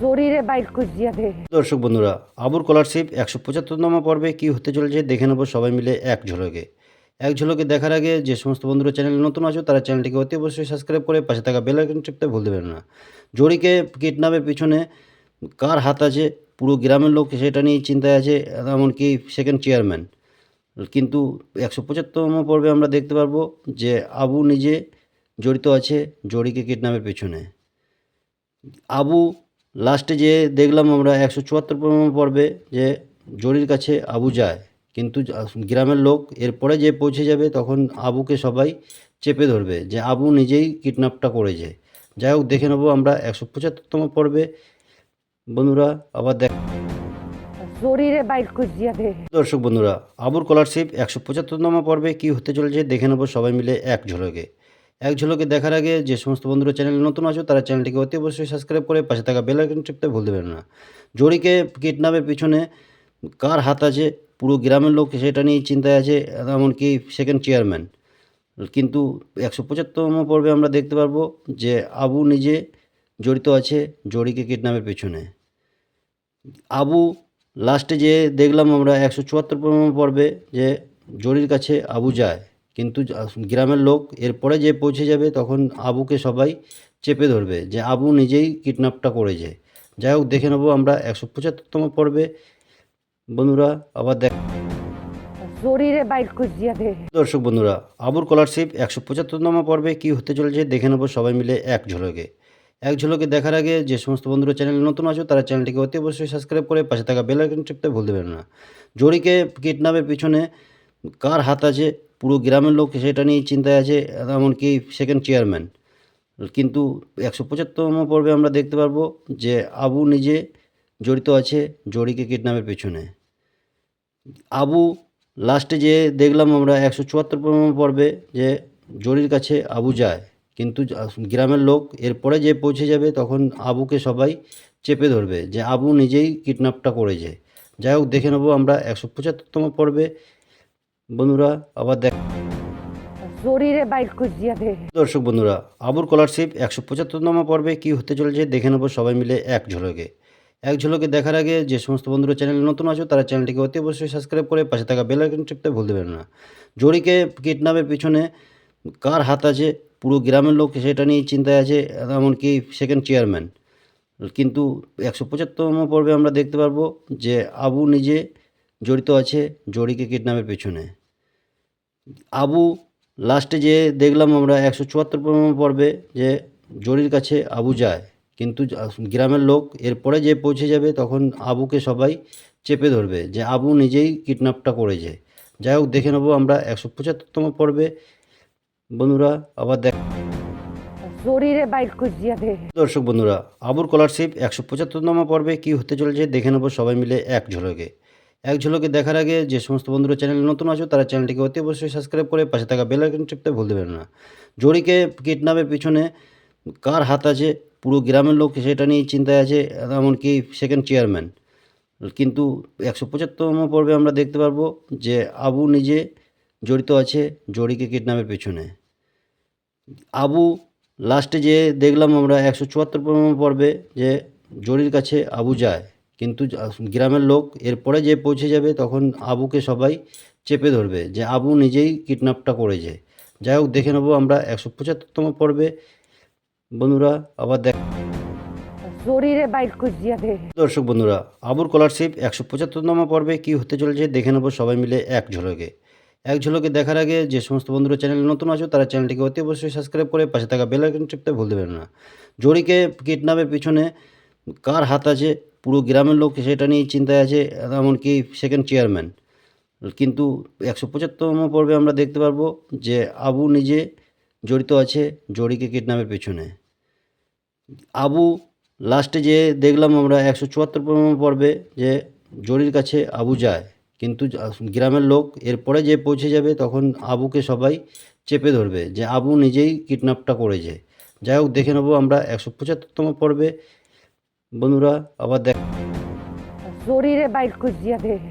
শরীরে বাইর খুঁজিয়া দে। দর্শক বন্ধুরা, আবুর স্কলারশিপ একশো পঁচাত্তরতম পর্বে কী হতে চলেছে দেখে নেব সবাই মিলে এক ঝলকে। এক ঝলকে দেখার আগে যে সমস্ত বন্ধুরা চ্যানেলে নতুন আছো, তারা চ্যানেলটিকে অতি অবশ্যই সাবস্ক্রাইব করে পাশে থাকা বেল আইকন টিপতে পারেন না। জড়িকে কিডন্যাপের পিছনে কার হাত আছে? পুরো গ্রামের লোক সেটা নিয়ে চিন্তায় আছে, এমনকি সেকেন্ড চেয়ারম্যান কিন্তু একশো পঁচাত্তরতম পর্বে আমরা দেখতে পারব যে আবু নিজে জড়িত আছে জড়িকে কিডন্যাপের পিছনে। আবু লাস্টে যে দেখলাম আমরা একশো চুয়াত্তর পর্বে যে জরির কাছে আবু যায়। কিন্তু গ্রামের লোক এরপরে যে পৌঁছে যাবে তখন আবুকে সবাই চেপে ধরবে যে আবু নিজেই কিডন্যাপটা করেছে। যাই হোক দেখে নেব আমরা একশো পঁচাত্তরতম পর্বে। বন্ধুরা আবার দেখ দর্শক বন্ধুরা আবুর স্কলারশিপ একশো পঁচাত্তরতম পর্বে কী হতে চলেছে দেখে নেব সবাই মিলে এক ঝলকে। এক ঝলকে দেখার আগে যে সমস্ত বন্ধুরা চ্যানেলে নতুন আছো, তারা চ্যানেলটিকে অতি অবশ্যই সাবস্ক্রাইব করে পাশে থাকা বেল আইকন টিপতে পারেন না। জড়িকে কিডন্যাপের পিছনে কার হাত আছে, পুরো গ্রামের লোক সেটা নিয়ে চিন্তায় আছে, এমনকি সেকেন্ড চেয়ারম্যান কিন্তু একশো পঁচাত্তরতম পর্বে আমরা দেখতে পারব যে আবু নিজে জড়িত আছে জড়িকে কিডন্যাপের পিছনে। আবু লাস্টে যে দেখলাম আমরা একশো চুয়াত্তর পর্বে যে জরির কাছে আবু যায়। কিন্তু গ্রামের লোক এরপরে যে পৌঁছে যাবে তখন আবুকে সবাই চেপে ধরবে যে আবু নিজেই কিডন্যাপটা করেছে। যাই হোক দেখে নেব আমরা একশো পঁচাত্তরতম পর্বে। বন্ধুরা আবার দেখ দর্শক বন্ধুরা আবুর স্কলারশিপ একশো পঁচাত্তরতম পর্বে কী হতে চলেছে দেখে নেব সবাই মিলে এক ঝলকে। এক ঝলকে দেখার আগে যে সমস্ত বন্ধুরা চ্যানেলে নতুন আছো তারা চ্যানেলটিকে অতি অবশ্যই সাবস্ক্রাইব করে পাশে থাকা বেল আইকন টিপতে ভুলতে পারেন না। জরিকে কিডন্যাপের পিছনে কার হাত আছে পুরো গ্রামের লোক সেটা নিয়ে চিন্তায় আছে, এমনকি সেকেন্ড চেয়ারম্যান কিন্তু একশো পঁচাত্তরতম পর্বে আমরা দেখতে পারব যে আবু নিজে জড়িত আছে জড়িকে কিডন্যাপের পেছনে। আবু লাস্টে যে দেখলাম আমরা একশো চুয়াত্তর পর্বে যে জরির কাছে আবু যায়, কিন্তু গ্রামের লোক এরপরে যে পৌঁছে যাবে তখন আবুকে সবাই চেপে ধরবে যে আবু নিজেই কিডন্যাপটা করেছে। যাই হোক, দেখে নেব আমরা একশো পঁচাত্তরতম পর্বে বন্ধুরা আবার দেখ বাইর দে। দর্শক বন্ধুরা আবুর স্কলারশিপ একশো পঁচাত্তরতম পর্বে কী হতে চলেছে দেখে নেব সবাই মিলে এক ঝলকে। এক ঝলকে দেখার আগে যে সমস্ত বন্ধুরা চ্যানেলে নতুন আছো তারা চ্যানেলটিকে অতি অবশ্যই সাবস্ক্রাইব করে পাশে থাকা বেল আইকন টিপতে ভুলতে পারেন না। জড়িকে কিডন্যাপের পিছনে কার হাত আছে পুরো গ্রামের লোক সেটা নিয়ে চিন্তায় আছে এমনকি সেকেন্ড চেয়ারম্যান কিন্তু একশো পঁচাত্তরতম পর্বে আমরা দেখতে পারব যে আবু নিজে জড়িত আছে জড়িকে কিডন্যাপের পিছনে। আবু লাস্টে যে দেখলাম আমরা একশো চুয়াত্তর পর্বে যে জরির কাছে আবু যায় কিন্তু গ্রামের লোক এরপরে যে পৌঁছে যাবে তখন আবুকে সবাই চেপে ধরবে যে আবু নিজেই কিডন্যাপটা করেছে। যাই হোক দেখে নেব আমরা একশো পঁচাত্তরতম পর্বে। বন্ধুরা আবার দেখ দর্শক বন্ধুরা আবুর স্কলারশিপ একশো পঁচাত্তরতম পর্বে কী হতে চলেছে দেখে নেব সবাই মিলে এক ঝলকে। এক ঝলকে দেখার আগে যে সমস্ত বন্ধুরা চ্যানেলে নতুন আছো, তারা চ্যানেলটিকে অতি অবশ্যই সাবস্ক্রাইব করে পাশে থাকা বেল আইকন টিপতে ভুলতে পারেন না। জড়িকে কিডন্যাপের পিছনে কার হাত আছে, পুরো গ্রামের লোক সেটা নিয়ে চিন্তায় আছে, এমনকি সেকেন্ড চেয়ারম্যান কিন্তু একশো পঁচাত্তরতম পর্বে আমরা দেখতে পারব যে আবু নিজে জড়িত আছে জড়িকে কিডন্যাপের পিছনে। আবু লাস্টে যে দেখলাম আমরা একশো চুয়াত্তর পর্বে যে জরির কাছে আবু যায়। কিন্তু গ্রামের লোক এরপরে যে পৌঁছে যাবে তখন আবুকে সবাই চেপে ধরবে যে আবু নিজেই কিডন্যাপটা করেছে। যাই হোক দেখে নেব আমরা একশো পঁচাত্তরতম পর্বে। বন্ধুরা আবার দেখ দর্শক বন্ধুরা আবুর স্কলারশিপ একশো পঁচাত্তরতম পর্বে কী হতে চলেছে দেখে নেব সবাই মিলে এক ঝলকে। এক ঝলকে দেখার আগে যে সমস্ত বন্ধুরা চ্যানেলে নতুন আছো তারা চ্যানেলটিকে অতি অবশ্যই সাবস্ক্রাইব করে পাশে থাকা বেল আইকন টিপতে ভুলতে পারেন না। জড়িকে কিডন্যাপের পিছনে কার হাত আছে পুরো গ্রামের লোক সেটা নিয়ে চিন্তায় আছে, এমনকি সেকেন্ড চেয়ারম্যান কিন্তু একশো পঁচাত্তরতম পর্বে আমরা দেখতে পারব যে আবু নিজে জড়িত আছে জড়িকে কিডন্যাপের পেছনে। আবু লাস্টে যে দেখলাম আমরা একশো চুয়াত্তর পর্বে যে জরির কাছে আবু যায়, কিন্তু গ্রামের লোক এরপরে যে পৌঁছে যাবে তখন আবুকে সবাই চেপে ধরবে যে আবু নিজেই কিডন্যাপটা করেছে। যাই হোক, দেখে নেব আমরা একশো পঁচাত্তরতম পর্বে বন্ধুরা আবার দেখ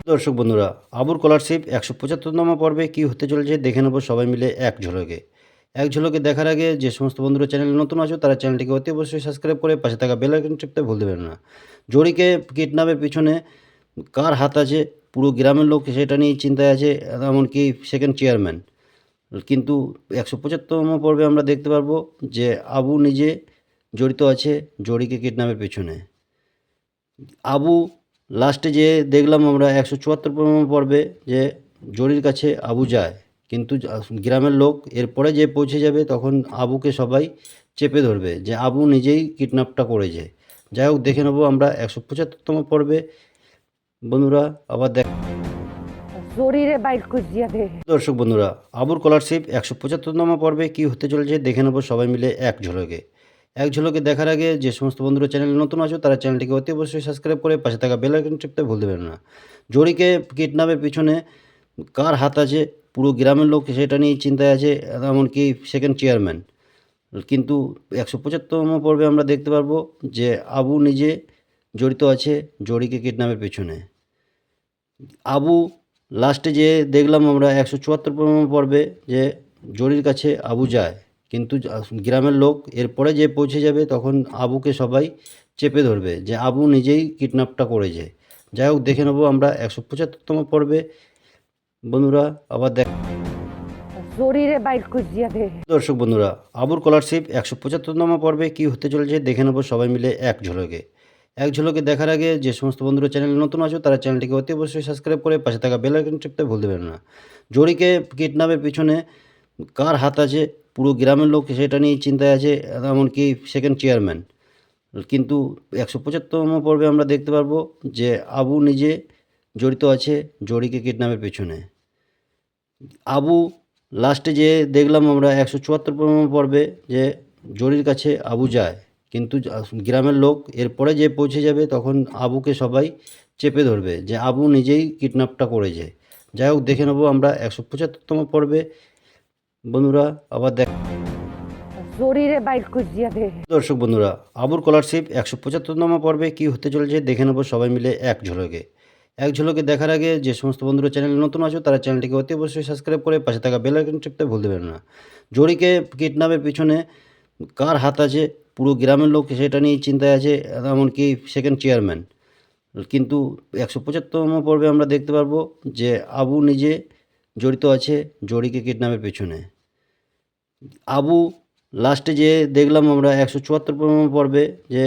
দর্শক বন্ধুরা আবুর স্কলারশিপ একশো পঁচাত্তরতম পর্বে কী হতে চলেছে দেখে নেব সবাই মিলে এক ঝলকে। এক ঝলকে দেখার আগে যে সমস্ত বন্ধুরা চ্যানেলে নতুন আছো তারা চ্যানেলটিকে অতি অবশ্যই সাবস্ক্রাইব করে পাশে থাকা বেল আইকন টিপতে ভুল দেবেন না। জড়িকে কিডন্যাপের পিছনে কার হাত আছে পুরো গ্রামের লোক সেটা নিয়ে চিন্তায় আছে এমনকি সেকেন্ড চেয়ারম্যান কিন্তু একশো পঁচাত্তরতম পর্বে আমরা দেখতে পারব যে আবু নিজে জড়িত আছে জড়িকে কিডন্যাপের পেছনে। আবু লাস্টে যে দেখলাম আমরা একশো চুয়াত্তর পর্বে যে জরির কাছে আবু যায় কিন্তু গ্রামের লোক এরপরে যে পৌঁছে যাবে তখন আবুকে সবাই চেপে ধরবে যে আবু নিজেই কিডন্যাপটা করেছে। যাই হোক দেখে নেব আমরা একশো পঁচাত্তরতম পর্বে। বন্ধুরা আবার দেখ দর্শক বন্ধুরা আবুর স্কলারশিপ একশো পঁচাত্তরতম পর্বে কী হতে চলেছে দেখে নেব সবাই মিলে এক ঝলকে। এক ঝলকে দেখার আগে যে সমস্ত বন্ধুরা চ্যানেলে নতুন আছো, তারা চ্যানেলটিকে অতি অবশ্যই সাবস্ক্রাইব করে পাশে থাকা বেল আইকন টিপতে ভুল দেবেন না। জড়িকে কিডন্যাপের পিছনে কার হাত আছে, পুরো গ্রামের লোক সেটা নিয়ে চিন্তায় আছে, এমনকি সেকেন্ড চেয়ারম্যান কিন্তু একশো পঁচাত্তরতম পর্বে আমরা দেখতে পারব যে আবু নিজে জড়িত আছে জড়িকে কিডন্যাপের পেছনে। আবু লাস্টে যে দেখলাম আমরা একশো চুয়াত্তরতম পর্বে যে জরির কাছে আবু যায়। কিন্তু গ্রামের লোক এরপরে যে পৌঁছে যাবে তখন আবুকে সবাই চেপে ধরবে যে আবু নিজেই কিডন্যাপটা করেছে। যাই হোক দেখে নেব আমরা একশো পঁচাত্তরতম পর্বে। বন্ধুরা আবার দেখ দর্শক বন্ধুরা আবুর স্কলারশিপ একশো পঁচাত্তরতম পর্বে কী হতে চলেছে দেখে নেব সবাই মিলে এক ঝলকে। এক ঝলকে দেখার আগে যে সমস্ত বন্ধুরা চ্যানেলে নতুন আছো তারা চ্যানেলটিকে অতি অবশ্যই সাবস্ক্রাইব করে পাশে থাকা বেল আইকন টিপতে ভুল দেবেন না। জড়িকে কিডন্যাপের পিছনে কার হাত আছে পুরো গ্রামের লোক সেটা নিয়ে চিন্তায় আছে, এমনকি সেকেন্ড চেয়ারম্যান কিন্তু একশো পঁচাত্তরতম পর্বে আমরা দেখতে পারব যে আবু নিজে জড়িত আছে জড়িকে কিডন্যাপের পেছনে। আবু লাস্টে যে দেখলাম আমরা একশো চুয়াত্তরতম পর্বে যে জরির কাছে আবু যায়, কিন্তু গ্রামের লোক এরপরে যে পৌঁছে যাবে তখন আবুকে সবাই চেপে ধরবে যে আবু নিজেই কিডন্যাপটা করেছে। যাই হোক, দেখে নেব আমরা একশো পঁচাত্তরতম পর্বে বন্ধুরা আবার দেখ জরিরে বাইর করিয়া দে। দর্শক বন্ধুরা আবুর স্কলারশিপ একশো পঁচাত্তরতম পর্বে কী হতে চলেছে দেখে নেব সবাই মিলে এক ঝলকে। এক ঝলকে দেখার আগে যে সমস্ত বন্ধুরা চ্যানেলে নতুন আছো তারা চ্যানেলটিকে অতি অবশ্যই সাবস্ক্রাইব করে পাশে থাকা বেল আইকন টিপতে ভুল দেবেন না। জড়িকে কিডন্যাপের পিছনে কার হাত আছে পুরো গ্রামের লোক সেটা নিয়ে চিন্তায় আছে এমনকি সেকেন্ড চেয়ারম্যান কিন্তু একশো পঁচাত্তরতম পর্বে আমরা দেখতে পারব যে আবু নিজে জড়িত আছে জড়িকে কিডন্যাপের পেছনে। আবু লাস্টে যে দেখলাম আমরা একশো চুয়াত্তরতম পর্বে যে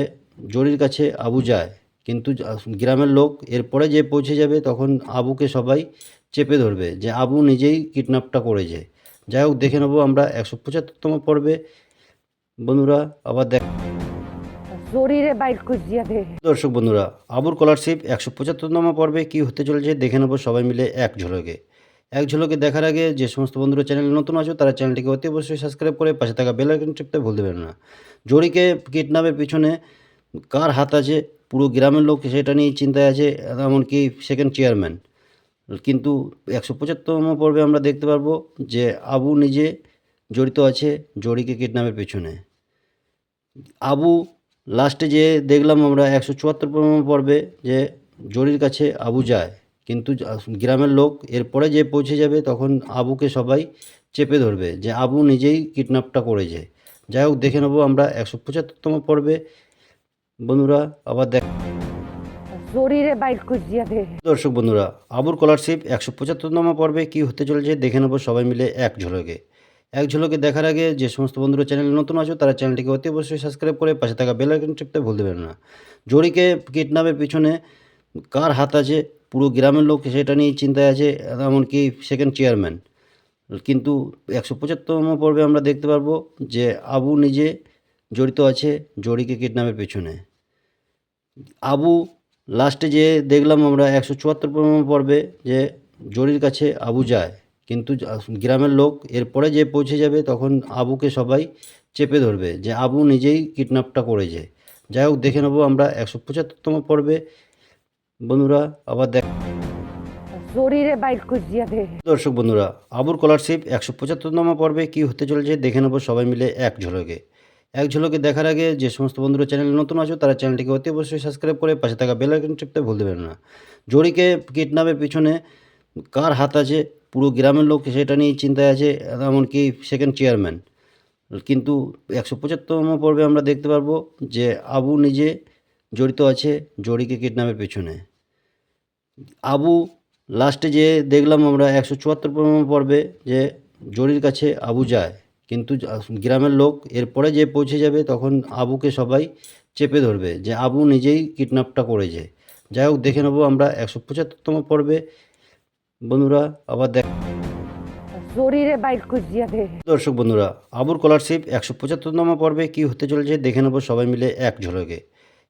জরির কাছে আবু যায় কিন্তু গ্রামের লোক এরপরে যে পৌঁছে যাবে তখন আবুকে সবাই চেপে ধরবে যে আবু নিজেই কিডন্যাপটা করেছে। যাই হোক দেখে নেব আমরা একশো পঁচাত্তরতম পর্বে। বন্ধুরা আবার দেখ দর্শক বন্ধুরা আবুর স্কলারশিপ একশো পঁচাত্তরতম পর্বে কী হতে চলেছে দেখে নেব সবাই মিলে এক ঝলকে। এক ঝলকে দেখার আগে যে সমস্ত বন্ধুরা চ্যানেলে নতুন আছো, তারা চ্যানেলটিকে অতি অবশ্যই সাবস্ক্রাইব করে পাশে থাকা বেল আইকন টিপতে ভুল দেবেন না। জড়িকে কিডন্যাপের পিছনে কার হাত আছে, পুরো গ্রামের লোক সেটা নিয়ে চিন্তায় আছে, এমনকি সেকেন্ড চেয়ারম্যান কিন্তু একশো পঁচাত্তরতম পর্বে আমরা দেখতে পারব যে আবু নিজে জড়িত আছে জড়িকে কিডন্যাপের পিছনে। আবু লাস্টে যে দেখলাম আমরা একশো চুয়াত্তরতম পর্বে যে জরির কাছে আবু যায়। কিন্তু গ্রামের লোক এরপরে যে পৌঁছে যাবে তখন আবুকে সবাই চেপে ধরবে যে আবু নিজেই কিডন্যাপটা করেছে। যাই হোক দেখে নেব আমরা একশো পঁচাত্তরতম পর্বে। বন্ধুরা আবার দেখ দর্শক বন্ধুরা আবুর স্কলারশিপ একশো পঁচাত্তরতম পর্বে কী হতে চলেছে দেখে নেব সবাই মিলে এক ঝলকে। এক ঝলকে দেখার আগে যে সমস্ত বন্ধুরা চ্যানেলে নতুন আছো তারা চ্যানেলটিকে অতি অবশ্যই সাবস্ক্রাইব করে পাশে থাকা বেল আইকন টিপতে ভুল দেবেন না। জড়িকে কিডন্যাপের পিছনে কার হাত আছে পুরো গ্রামের লোক সেটা নিয়ে চিন্তায় আছে, এমনকি সেকেন্ড চেয়ারম্যান কিন্তু একশো পঁচাত্তরতম পর্বে আমরা দেখতে পারব যে আবু নিজে জড়িত আছে জড়িকে কিডন্যাপের পেছনে। আবু লাস্টে যে দেখলাম আমরা একশো চুয়াত্তরতম পর্বে যে জরির কাছে আবু যায়, কিন্তু গ্রামের লোক এরপরে যে পৌঁছে যাবে তখন আবুকে সবাই চেপে ধরবে যে আবু নিজেই কিডন্যাপটা করেছে। যাই হোক, দেখে নেব আমরা একশো পঁচাত্তরতম পর্বে বন্ধুরা আবার দেখ জরিরে বাইর করিয়া দে। দর্শক বন্ধুরা আবুর স্কলারশিপ একশো পঁচাত্তরতম পর্বে কী হতে চলেছে দেখে নেব সবাই মিলে এক ঝলকে। এক ঝলকে দেখার আগে যে সমস্ত বন্ধুরা চ্যানেলে নতুন আছো তারা চ্যানেলটিকে অতি অবশ্যই সাবস্ক্রাইব করে পাশে থাকা বেল আইকন টিপতে ভুল দেবেন না। জড়িকে কিডন্যাপের পিছনে কার হাত আছে পুরো গ্রামের লোক সেটা নিয়ে চিন্তায় আছে এমনকি সেকেন্ড চেয়ারম্যান কিন্তু একশো পঁচাত্তরতম পর্বে আমরা দেখতে পারব যে আবু নিজে জড়িত আছে জড়িকে কিডন্যাপের পেছনে। আবু লাস্টে যে দেখলাম আমরা একশো চুয়াত্তরতম পর্বে যে জরির কাছে আবু যায় কিন্তু গ্রামের লোক এরপরে যে পৌঁছে যাবে তখন আবুকে সবাই চেপে ধরবে যে আবু নিজেই কিডন্যাপটা করেছে। যাই হোক দেখে নেব আমরা একশো পঁচাত্তরতম পর্বে। বন্ধুরা আবার দেখ দর্শক বন্ধুরা আবুর স্কলারশিপ একশো পঁচাত্তরতম পর্বে কী হতে চলেছে দেখে নেব সবাই মিলে এক ঝলকে।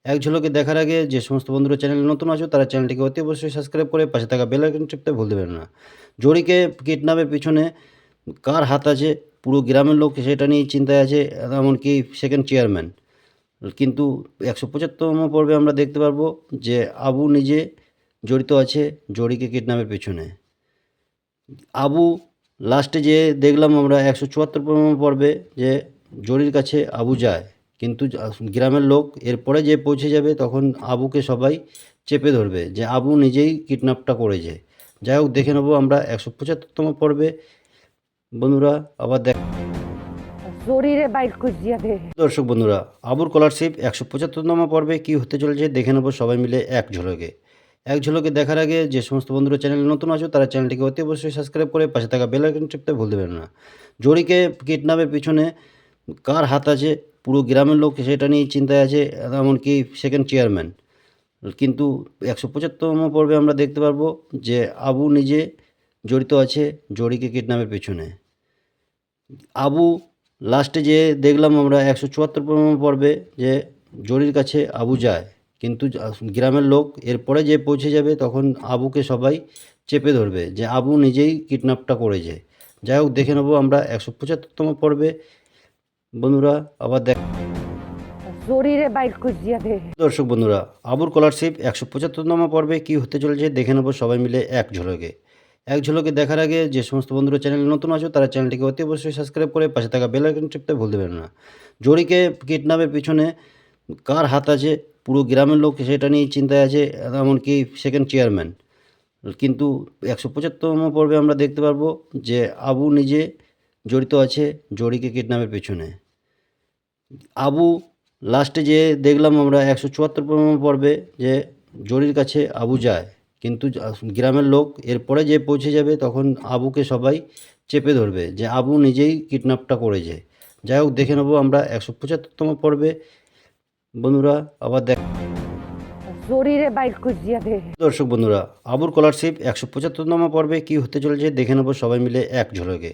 এক ঝলকে দেখার আগে যে সমস্ত বন্ধুরা চ্যানেলে নতুন আছো, তারা চ্যানেলটিকে অতি অবশ্যই সাবস্ক্রাইব করে পাশে থাকা বেল আইকন টিপতে ভুলতে পারেন না। জড়িকে কিডন্যাপের পিছনে কার হাত আছে, পুরো গ্রামের লোক সেটা নিয়ে চিন্তায় আছে, এমনকি সেকেন্ড চেয়ারম্যান কিন্তু একশো পঁচাত্তরতম পর্বে আমরা দেখতে পারব যে আবু নিজে জড়িত আছে জড়িকে কিডন্যাপের পিছনে। আবু লাস্টে যে দেখলাম আমরা একশো চুয়াত্তরতম পর্বে যে জরির কাছে আবু যায়। কিন্তু গ্রামের লোক এরপরে যে পৌঁছে যাবে তখন আবুকে সবাই চেপে ধরবে যে আবু নিজেই কিডন্যাপটা করেছে। যাই হোক দেখে নেব আমরা একশো পঁচাত্তরতম পর্বে। বন্ধুরা আবার দেখ দর্শক বন্ধুরা আবুর স্কলারশিপ একশো পঁচাত্তরতম পর্বে কী হতে চলেছে দেখে নেব সবাই মিলে এক ঝলকে। এক ঝলকে দেখার আগে যে সমস্ত বন্ধুরা চ্যানেলে নতুন আছো তারা চ্যানেলটিকে অতি অবশ্যই সাবস্ক্রাইব করে পাশে থাকা বেল আইকন টিপতে ভুলতে পারেন না। জড়িকে কিডন্যাপের পিছনে কার হাত আছে পুরো গ্রামের লোক সেটা নিয়ে চিন্তায় আছে, এমনকি সেকেন্ড চেয়ারম্যান কিন্তু একশো পঁচাত্তরতম পর্বে আমরা দেখতে পারব যে আবু নিজে জড়িত আছে জড়িকে কিডন্যাপের পেছনে। আবু লাস্টে যে দেখলাম আমরা একশো চুয়াত্তরতম পর্বে যে জরির কাছে আবু যায়, কিন্তু গ্রামের লোক এরপরে যে পৌঁছে যাবে তখন আবুকে সবাই চেপে ধরবে যে আবু নিজেই কিডন্যাপটা করেছে। যাই হোক, দেখে নেব আমরা একশো পঁচাত্তরতম পর্বে বন্ধুরা আবার দেখ জরিরে বাইর করিয়া দে। দর্শক বন্ধুরা আবুর স্কলারশিপ একশো পঁচাত্তরতম পর্বে কী হতে চলেছে দেখে নেব সবাই মিলে এক ঝলকে। এক ঝলকে দেখার আগে যে সমস্ত বন্ধুরা চ্যানেলে নতুন আছো তারা চ্যানেলটিকে অতি অবশ্যই সাবস্ক্রাইব করে পাশে থাকা বেল আইকন টিপতে ভুলতে পারেন না। জড়িকে কিডন্যাপের পিছনে কার হাত আছে পুরো গ্রামের লোক সেটা নিয়ে চিন্তায় আছে এমনকি সেকেন্ড চেয়ারম্যান কিন্তু একশো পঁচাত্তরতম পর্বে আমরা দেখতে পারব যে আবু নিজে জড়িত আছে জড়িকে কিডন্যাপের পেছনে। আবু লাস্টে যে দেখলাম আমরা একশো চুয়াত্তর চুয়াত্তরতম পর্বে যে জরির কাছে আবু যায় কিন্তু গ্রামের লোক এরপরে যে পৌঁছে যাবে তখন আবুকে সবাই চেপে ধরবে যে আবু নিজেই কিডন্যাপটা করেছে। যাই হোক দেখে নেব আমরা একশো পঁচাত্তরতম পর্বে। বন্ধুরা আবার দেখ দর্শক বন্ধুরা আবুর স্কলারশিপ একশো পঁচাত্তরতম পর্বে কী হতে চলেছে দেখে নেব সবাই মিলে এক ঝলকে।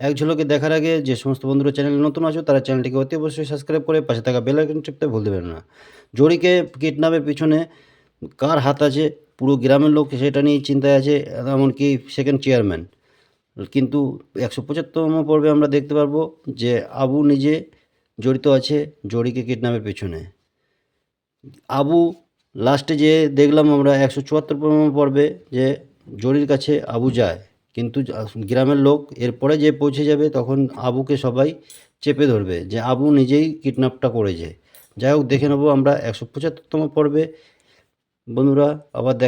এক ঝলকে দেখার আগে যে সমস্ত বন্ধুরা চ্যানেলে নতুন আছো, তারা চ্যানেলটিকে অতি অবশ্যই সাবস্ক্রাইব করে পাশে থাকা বেল আইকন টিপতে পারেন না। জড়িকে কিডন্যাপের পিছনে কার হাত আছে, পুরো গ্রামের লোক সেটা নিয়ে চিন্তায় আছে, এমনকি সেকেন্ড চেয়ারম্যান কিন্তু একশো পঁচাত্তরতম পর্বে আমরা দেখতে পারব যে আবু নিজে জড়িত আছে জড়িকে কিডন্যাপের পিছনে। আবু লাস্টে যে দেখলাম আমরা একশো চুয়াত্তরতম পর্বে যে জরির কাছে আবু যায়। কিন্তু গ্রামের লোক এরপরে যে পৌঁছে যাবে তখন আবুকে সবাই চেপে ধরবে যে আবু নিজেই কিডন্যাপটা করেছে। যাই হোক, দেখে নেব আমরা একশো পঁচাত্তরতম পর্বে। বন্ধুরা, আবার দেখ